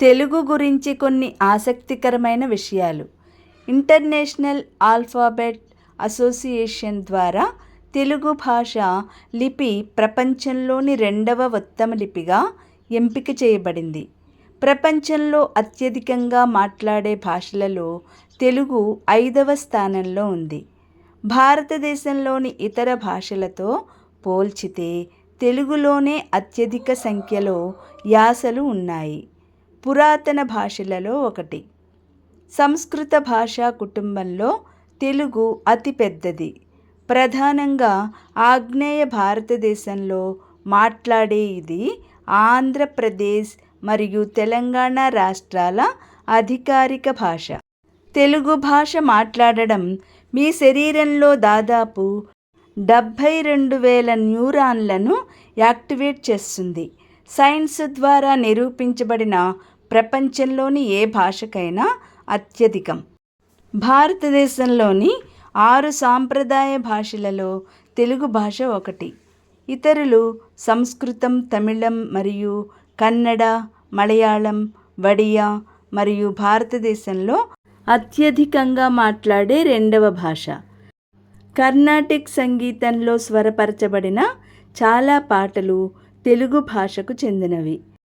తెలుగు గురించి కొన్ని ఆసక్తికరమైన విషయాలు. ఇంటర్నేషనల్ ఆల్ఫాబెట్ అసోసియేషన్ ద్వారా తెలుగు భాష లిపి ప్రపంచంలోని రెండవ ఉత్తమ లిపిగా ఎంపిక చేయబడింది. ప్రపంచంలో అత్యధికంగా మాట్లాడే భాషలలో తెలుగు ఐదవ స్థానంలో ఉంది. భారతదేశంలోని ఇతర భాషలతో పోల్చితే తెలుగులోనే అత్యధిక సంఖ్యలో యాసలు ఉన్నాయి. పురాతన భాషలలో ఒకటి. సంస్కృత భాషా కుటుంబంలో తెలుగు అతిపెద్దది ప్రధానంగా ఆగ్నేయ భారతదేశంలో మాట్లాడే ఇది ఆంధ్రప్రదేశ్ మరియు తెలంగాణ రాష్ట్రాల అధికారిక భాష. తెలుగు భాష మాట్లాడడం మీ శరీరంలో దాదాపు డెబ్భై రెండు వేల న్యూరాన్లను యాక్టివేట్ చేస్తుంది. సైన్స్ ద్వారా నిరూపించబడిన ప్రపంచంలోని ఏ భాషకైనా అత్యధికం. భారతదేశంలోని ఆరు సాంప్రదాయ భాషలలో తెలుగు భాష ఒకటి. ఇతరులు సంస్కృతం తమిళం మరియు కన్నడ మలయాళం వడియా మరియు భారతదేశంలో అత్యధికంగా మాట్లాడే రెండవ భాష. కర్ణాటిక్ సంగీతంలో స్వరపరచబడిన చాలా పాటలు తెలుగు భాషకు చెందినవి.